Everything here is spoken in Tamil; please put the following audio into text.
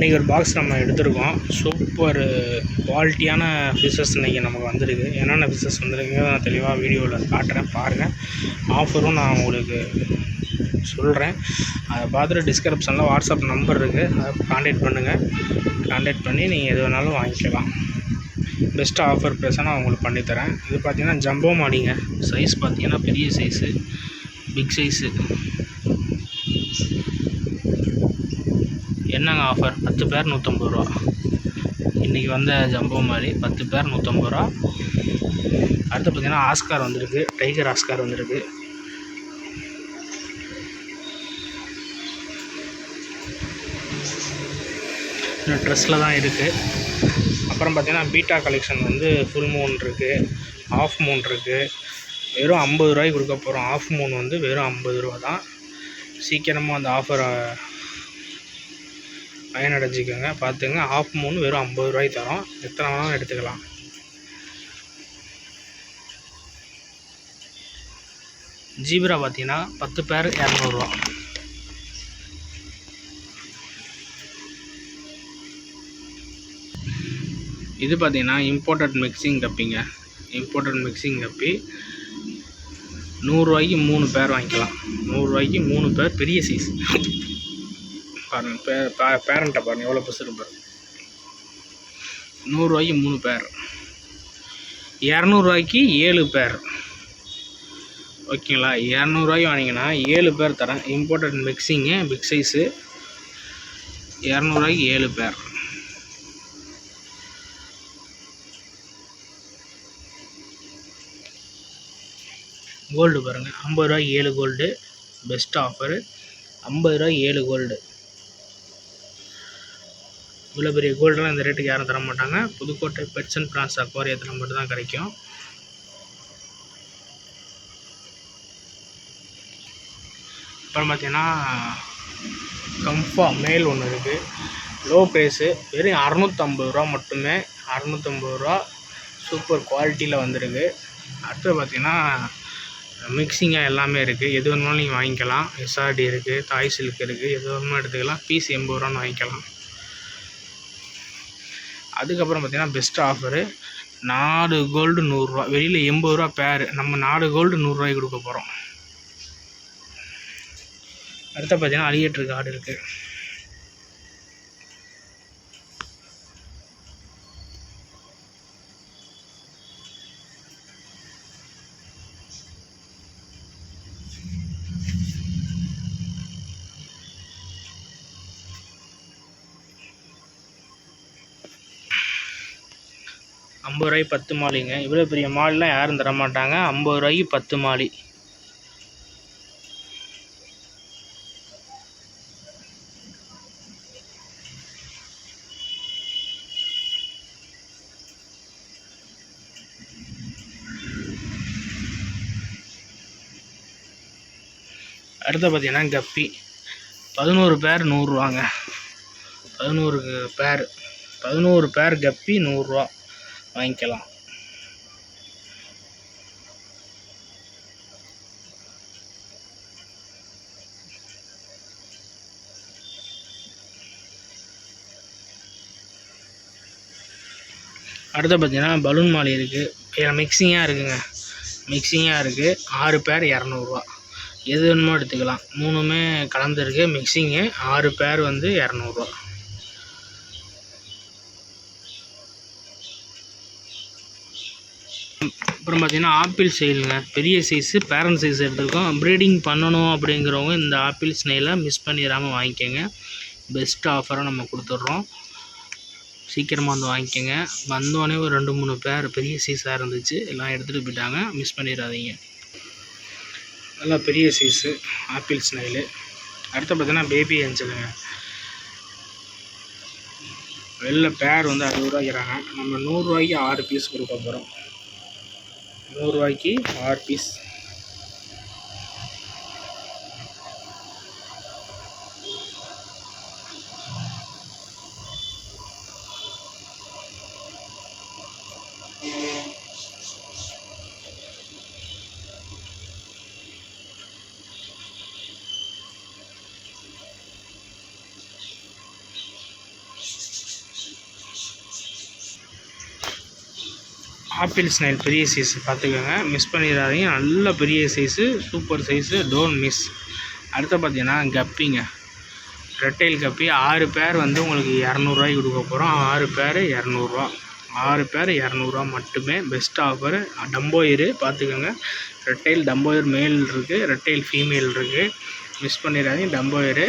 இன்றைக்கி ஒரு பாக்ஸ் நம்ம எடுத்திருக்கோம். சூப்பர் குவாலிட்டியான ஃபிஷஸ் இன்றைக்கி நமக்கு வந்திருக்கு. என்னென்ன ஃபிஷஸ் வந்திருக்குங்கிறத நான் தெளிவாக வீடியோவில் காட்டுறேன் பாருங்கள் ஆஃபரும் நான் உங்களுக்கு சொல்கிறேன் அதை பார்த்துட்டு டிஸ்கிரிப்ஷனில் வாட்ஸ்அப் நம்பர் இருக்குது அதை காண்டாக்ட் பண்ணுங்கள் காண்டாக்ட் பண்ணி நீங்கள் எது வேணாலும் வாங்கிக்கலாம். பெஸ்ட்டு ஆஃபர் ப்ரைஸாக நான் உங்களுக்கு பண்ணித்தரேன் இது பார்த்தீங்கன்னா ஜம்போ மாடிங்க சைஸ் பார்த்தீங்கன்னா பெரிய சைஸு பிக் சைஸு என்னங்க ஆஃபர் பத்து பேர் நூற்றம்பது ரூபா. இன்றைக்கி வந்த ஜம்போ மாதிரி பத்து பேர் நூற்றம்பது ரூபா. அடுத்து பார்த்தீங்கன்னா ஆஸ்கார் வந்திருக்கு. டைகர் ஆஸ்கார் வந்திருக்கு. ட்ரெஸ்ஸில் தான் இருக்குது அப்புறம் பார்த்தீங்கன்னா பீட்டா கலெக்ஷன் வந்து ஃபுல் மூன் இருக்குது ஆஃப் மூன் இருக்குது வெறும் ஐம்பது ரூபாய்க்கு கொடுக்க போகிறோம் ஆஃப் மூன் வந்து வெறும் ஐம்பது ரூபா தான் சீக்கிரமாக அந்த ஆஃபரை பயனடைஞ்சிக்கோங்க பார்த்துங்க ஆஃப் மூணு வெறும் ஐம்பது ரூபாய்க்கு தரோம். எத்தனை வேணாலும் எடுத்துக்கலாம். ஜீப்ரா பார்த்தீங்கன்னா பத்து பேர் இரநூறுவா. இது பார்த்தீங்கன்னா இம்போர்ட்டட் மிக்சிங் கப்பிங்க இம்போர்ட்டட் மிக்சிங் கப்பி நூறுரூவாய்க்கு மூணு பேர் வாங்கிக்கலாம். நூறுரூவாய்க்கு மூணு பேர் பெரிய சைஸ் பாருங்கள் பே பேரண்ட்டை பாருங்கள் எவ்வளோ பஸ் பாருங்க. நூறுரூவாய்க்கு மூணு பேர் இரநூறுவாய்க்கு ஏழு பேர் ஓகேங்களா? இரநூறுவாய்க்கு வாங்கினீங்கன்னா ஏழு பேர் தரேன். இம்போர்ட்டட் மிக்சிங்கு பிக் சைஸு இரநூறுவாய்க்கு ஏழு பேர் கோல்டு பாருங்கள் ஐம்பது ரூபாய்க்கு ஏழு கோல்டு பெஸ்ட் ஆஃபரு ஐம்பது ரூபாய்க்கு ஏழு கோல்டு இவ்வளோ பெரிய கோல்டெலாம் இந்த ரேட்டுக்கு யாரும் தர மாட்டாங்க புதுக்கோட்டை பெட்ஸ் அண்ட் பிரான்ஸ் அக்வாரியத்தில் மட்டும்தான் கிடைக்கும். அப்புறம் பார்த்தீங்கன்னா கம்ஃபா மேல் ஒன்று இருக்குது லோ ப்ரைஸு வெறும் அறநூற்றம்பது ரூபா மட்டுமே. அறநூற்றம்பது ரூபா சூப்பர் குவாலிட்டியில் வந்திருக்கு. அடுத்து பார்த்திங்கன்னா மிக்சிங்காக எல்லாமே இருக்குது எது வேணுமாலும் நீங்கள் வாங்கிக்கலாம். எஸ்ஆர்டி இருக்குது தாய் சில்க் இருக்குது எது வேணுமோ எடுத்துக்கலாம். பீஸ் எண்பது ரூபான்னு வாங்கிக்கலாம். அதுக்கப்புறம் பார்த்தீங்கன்னா பெஸ்ட் ஆஃபரு நாலு கோல்டு நூறுரூவா வெளியில் எண்பது ரூபா பேர் நம்ம நாலு கோல்டு நூறுரூவாய்க்கு கொடுக்க போகிறோம் அடுத்த பார்த்தீங்கன்னா அலிகேட்டர் கார்டு இருக்குது ஐம்பது ரூபாய்க்கு பத்து மாலிங்க. இவ்வளோ பெரிய மாலெலாம் யாரும் தர மாட்டாங்க ஐம்பது ரூபாய்க்கு பத்து மாலி. அடுத்து பார்த்தீங்கன்னா கப்பி. பதினோரு பேர் நூறுரூவாங்க பதினோரு பேர். பதினோரு பேர் கப்பி நூறுரூவா வாங்கிக்கலாம். அடுத்து பார்த்தீங்கன்னா பலூன் மாலை இருக்குது மிக்சிங்காக இருக்குங்க. மிக்சிங்காக இருக்குது ஆறு பேர் இரநூறுவா. எது வேணுமோ எடுத்துக்கலாம். மூணுமே கலந்துருக்கு. மிக்சிங்கு ஆறு பேர் வந்து இரநூறுவா. அப்புறம் பார்த்தீங்கன்னா ஆப்பிள் ஸ்னைலுங்க பெரிய சைஸு பேரண்ட் சைஸ் எடுத்துருக்கோம். ப்ரீடிங் பண்ணணும் அப்படிங்கிறவங்க இந்த ஆப்பிள் ஸ்னெயிலை மிஸ் பண்ணிடாமல் வாங்கிக்கோங்க. பெஸ்ட் ஆஃபராக நம்ம கொடுத்துட்றோம். சீக்கிரமாக வந்து வாங்கிக்கோங்க. வந்தோடனே ஒரு ரெண்டு மூணு பேர் பெரிய சைஸாக இருந்துச்சு. எல்லாம் எடுத்துகிட்டு போயிட்டாங்க. மிஸ் பண்ணிடாதீங்க. நல்லா பெரிய சைஸு ஆப்பிள் ஸ்னைலு அடுத்து பார்த்தீங்கன்னா பேபி ஏஞ்சலுங்க வெளில பேர் வந்து அறுபது ரூபாய்க்கிறாங்க. நம்ம நூறுரூவாய்க்கு ஆறு பீஸ் கொடுக்க போகிறோம் நூறுரூவாய்க்கு ஆறு பீஸ் ஆப்பிள் ஸ்னைல் பெரிய சைஸ் பார்த்துக்கோங்க. மிஸ் பண்ணிடாதீங்க. நல்ல பெரிய size super size don't miss அடுத்து பார்த்தீங்கன்னா கப்பிங்க. ரெட்டைல் கப்பி. ஆறு பேர் வந்து உங்களுக்கு இரநூறுவாய்க்கு கொடுக்க போகிறோம் ஆறு பேர் இரநூறுவா. ஆறு பேர் இரநூறுவா மட்டுமே. பெஸ்ட் ஆஃபர் டம்போயரு பார்த்துக்கோங்க. ரெட்டைல் டம்போயர் மேல் இருக்குது ரெட்டைல் ஃபீமேல் இருக்குது மிஸ் பண்ணிடாதீங்க. டம்போயரு